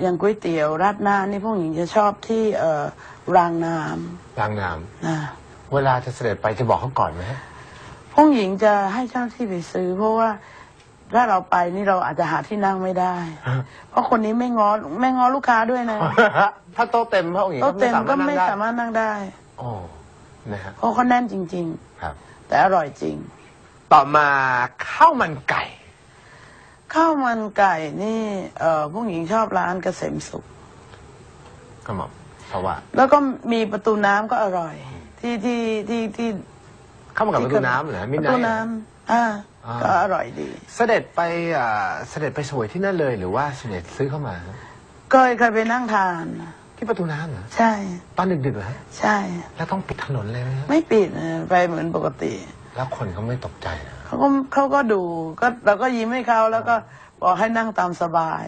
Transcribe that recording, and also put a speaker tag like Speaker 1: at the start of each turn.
Speaker 1: อย่างก๋วยเตี๋ยวราดหน้านี่พวกหญิงจะชอบที่เอ่อรางน้
Speaker 2: รางน้ำ
Speaker 1: นะำ
Speaker 2: เวลาจะเสด็จไปจะบอกเขาก่อนไหมฮะ
Speaker 1: พวกหญิงจะให้เจ้าหน้าที่ไปซื้อ เพราะว่าถ้าเราไปนี่เราอาจจะหาที่นั่งไม่ได้ เพราะคนนี้ไม่ง้อไม่ง้อลูกค้าด้วยนะ
Speaker 2: ถ้าโต๊ะเต็มพระองค์หญิง
Speaker 1: โต๊ะเต็มก็ไม่
Speaker 2: นั่งด้
Speaker 1: สามารถนั่งได้
Speaker 2: โอ้นะฮะ
Speaker 1: เพราะเขาแน่นจริง
Speaker 2: ครับ
Speaker 1: ๆ แต่อร่อยจริง
Speaker 2: ต่อมาข้าวมันไก่
Speaker 1: ข้าวมันไก่นี่ เอ่อพวกหญิงชอบร้านเกษมสุข
Speaker 2: กระหม่อมเพราะว่า
Speaker 1: แล้วก็มีประตูน้ำก็อร่อย ที่ที่ที่ที่
Speaker 2: ข้าวมันไก่ประตูน้ำเหรอมิ
Speaker 1: ป
Speaker 2: น
Speaker 1: ระตู
Speaker 2: ไน
Speaker 1: น้ำอ่า
Speaker 2: อ่า
Speaker 1: ก็อร่อยดี
Speaker 2: เสด็จไปอ่าเสด็จไปสวยที่นั่นเลยหรือว่าเสด็จซื้อเข้ามาฮะ
Speaker 1: เคยเคยไปนั่งทาน
Speaker 2: ที่ประตูน้ำเหรอ
Speaker 1: ใช่
Speaker 2: ตอนดึกๆเหรอฮะ
Speaker 1: ใช่
Speaker 2: แล้วต้องปิดถนนเลยไหมฮะ
Speaker 1: ไม่ปิดนะไปเหมือนปกติ
Speaker 2: แล้วคนเขาไม่ตกใจนะ
Speaker 1: เขาก็เขาก็ดูก็เราก็ยิ้มให้เขาแล้วก็บอกให้นั่งตามสบาย